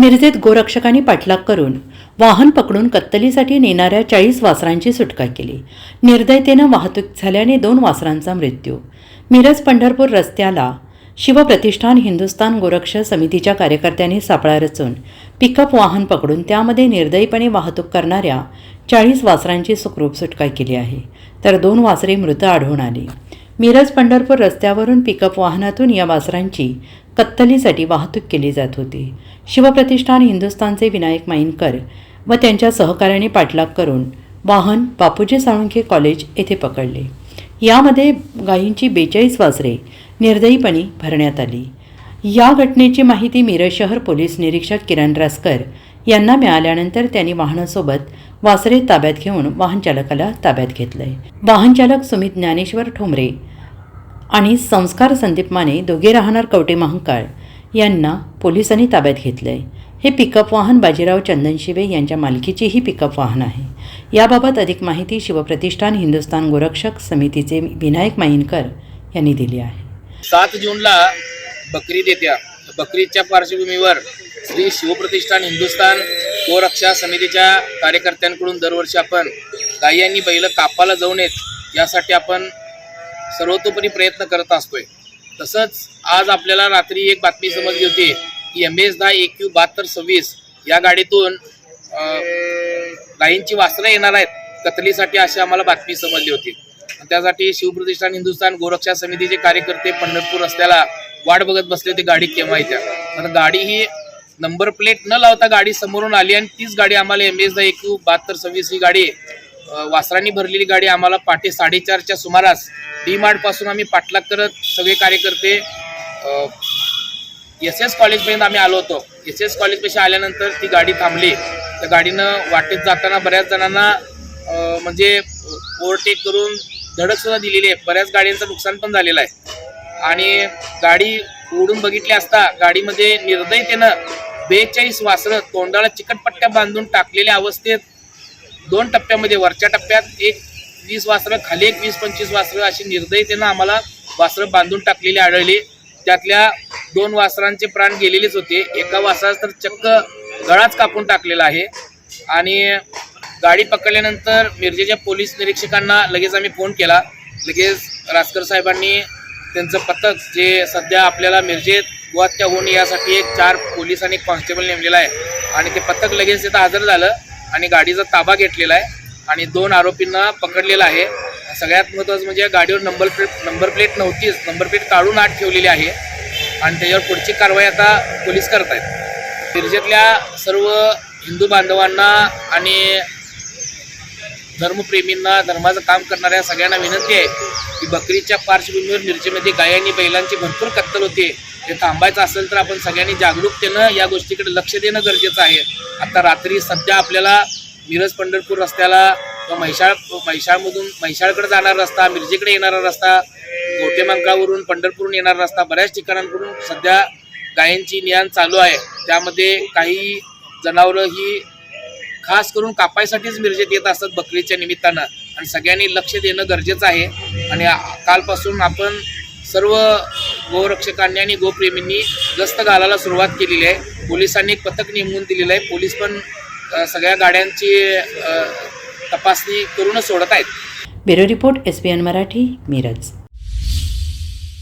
मिरजेत गोरक्षकांनी पाठलाग करून वाहन पकडून कत्तलीसाठी नेणाऱ्या चाळीस वासरांची सुटका केली. निर्दयतेनं वाहतूक झाल्याने दोन वासरांचा मृत्यू. मिरज पंढरपूर रस्त्याला शिवप्रतिष्ठान हिंदुस्तान गोरक्ष समितीच्या कार्यकर्त्यांनी सापळा रचून पिकअप वाहन पकडून त्यामध्ये निर्दयीपणे वाहतूक करणाऱ्या चाळीस वासरांची सुखरूप सुटका केली आहे. तर दोन वासरे मृत आढळून आली. मिरज पंढरपूर रस्त्यावरून पिकअप वाहनातून या वासरांची कत्तलीसाठी वाहतूक केली जात होती. शिवप्रतिष्ठान हिंदुस्थानचे विनायक माईनकर व त्यांच्या सहकार्याने पाठलाग करून वाहन बापूजी साळुंखे कॉलेज येथे पकडले. यामध्ये गायींची बेचाळीस वासरे निर्दयीपणे भरण्यात आली. या घटनेची माहिती मिरज शहर पोलीस निरीक्षक किरण रासकर यांना मिळाल्यानंतर त्यांनी वाहनासोबत वासरे ताब्यात घेऊन वाहनचालकाला ताब्यात घेतलंय. वाहनचालक सुमित ज्ञानेश्वर ठोंबरे आणि संस्कार संदीप माने दोघे राहणार कवटे महांकाळ यांना पोलिसांनी ताब्यात घेतलंय. हे पिकअप वाहन बाजीराव चंदनशिवे यांच्या मालकीचेही पिकअप वाहन आहे. याबाबत अधिक माहिती शिवप्रतिष्ठान हिंदुस्थान गोरक्षक समितीचे विनायक माईनकर यांनी दिली आहे. सात जूनला बकरीद येत्या बकरीदच्या पार्श्वभूमीवर श्री शिवप्रतिष्ठान हिंदुस्थान गोरक्षा समितीच्या कार्यकर्त्यांकडून दरवर्षी आपण गायी आणि बैल कापाला जाऊ नयेत यासाठी आपण सर्वतोपरी प्रयत्न करत असतोय. तसंच आज आपल्याला रात्री एक बातमी समजली होती की एम एस दहा एक क्यू बहात्तर सव्वीस या गाडीतून गायींची वासरं येणार आहेत. कतलीसाठी अशी आम्हाला बातमी समजली होती. त्यासाठी शिवप्रतिष्ठान हिंदुस्थान गोरक्षा समितीचे कार्यकर्ते पंढरपूर रस्त्याला वाट बघत बसले होते गाडी केव्हा येत्या कारण गाडी ही नंबर प्लेट न लावता गाडी समोरून आली आणि तीच गाडी आम्हाला एम एस दहा एक क्यू बहात्तर सव्वीस ही गाडी वासरांनी भरलेली गाडी आम्हाला पहाटे साडेचारच्या सुमारास डी मार्टपासून आम्ही पाठलाग करत सगळे कार्यकर्ते एस एस कॉलेजपर्यंत आम्ही आलो होतो. एस एस कॉलेजपेक्षा आल्यानंतर ती गाडी थांबली. त्या गाडीनं वाटेत जाताना बऱ्याच जणांना म्हणजे ओव्हरटेक करून धडकसुद्धा दिलेली आहे. बऱ्याच गाड्यांचं नुकसान पण झालेलं आहे. आणि गाडी उडून बघितली असता गाडीमध्ये निर्दयतेनं बेचाळीस वासरं तोंडाला चिकटपट्ट्या बांधून टाकलेल्या अवस्थेत दोन टप्प्यामध्ये वरच्या टप्प्यात एक वीस वासरं खाली एक वीस पंचवीस वासरं अशी निर्दयतेनं आम्हाला वासरं बांधून टाकलेली आढळली. त्यातल्या दोन वासरांचे प्राण गेलेलेच होते. एका वासरा तर चक्क गळाच कापून टाकलेला आहे. आणि गाडी पकडल्यानंतर मिरजेच्या पोलीस निरीक्षकांना लगेच आम्ही फोन केला. लगेच रासकर साहेबांनी त्यांचं पथक जे सध्या आपल्याला मिरजेत गोहत्या होऊन यासाठी एक चार पोलीस आणि कॉन्स्टेबल नेमलेला आहे. आणि ते पथक लगेच तिथं हजर झालं. आणि गाडीचा ताबा घेतलेला आहे आणि दोन आरोपींना पकडलेला आहे. सगळ्यात महत्त्वाचं म्हणजे गाडीवर नंबर प्लेट नंबर प्लेट नव्हतीच नंबर प्लेट काढून आत ठेवलेली आहे. आणि त्याच्यावर पुढची कारवाई आता पोलीस करत आहेत मिरजेतल्या सर्व हिंदू बांधवांना आणि धर्मप्रेमींना धर्माचं काम करणाऱ्या सगळ्यांना विनंती आहे की बकरीच्या पार्श्वभूमीवर मिरजेमध्ये गाय आणि बैलांची भरपूर कत्तल होते. हे थांबायचं असेल तर आपण सगळ्यांनी जागरूकतेनं या गोष्टीकडे लक्ष देणं गरजेचं आहे. आता रात्री सध्या आपल्याला मिरज पंढरपूर रस्त्याला किंवा म्हैशाळ म्हैशाळमधून म्हैशाळकडे जाणारा रस्ता मिरजेकडे येणारा रस्ता गोटेमांकावरून पंढरपूरून येणारा रस्ता बऱ्याच ठिकाणांकडून सध्या गायींची नियान चालू आहे. त्यामध्ये काही जनावरं ही खास करून कापायसाठीच मिरजेत येत असतात बकरीच्या निमित्तानं. आणि सगळ्यांनी लक्ष देणं गरजेचं आहे. आणि कालपासून आपण सर्व गोरक्षकांनी आणि गोप्रेमींनी गस्त घालायला सुरुवात केलेली आहे. पोलिसांनी एक पथक नेमून दिलेलं आहे. पोलीस पण सगळ्या गाड्यांची तपासणी करूनच सोडत आहेत. Bureau report S N Marathi Miraj.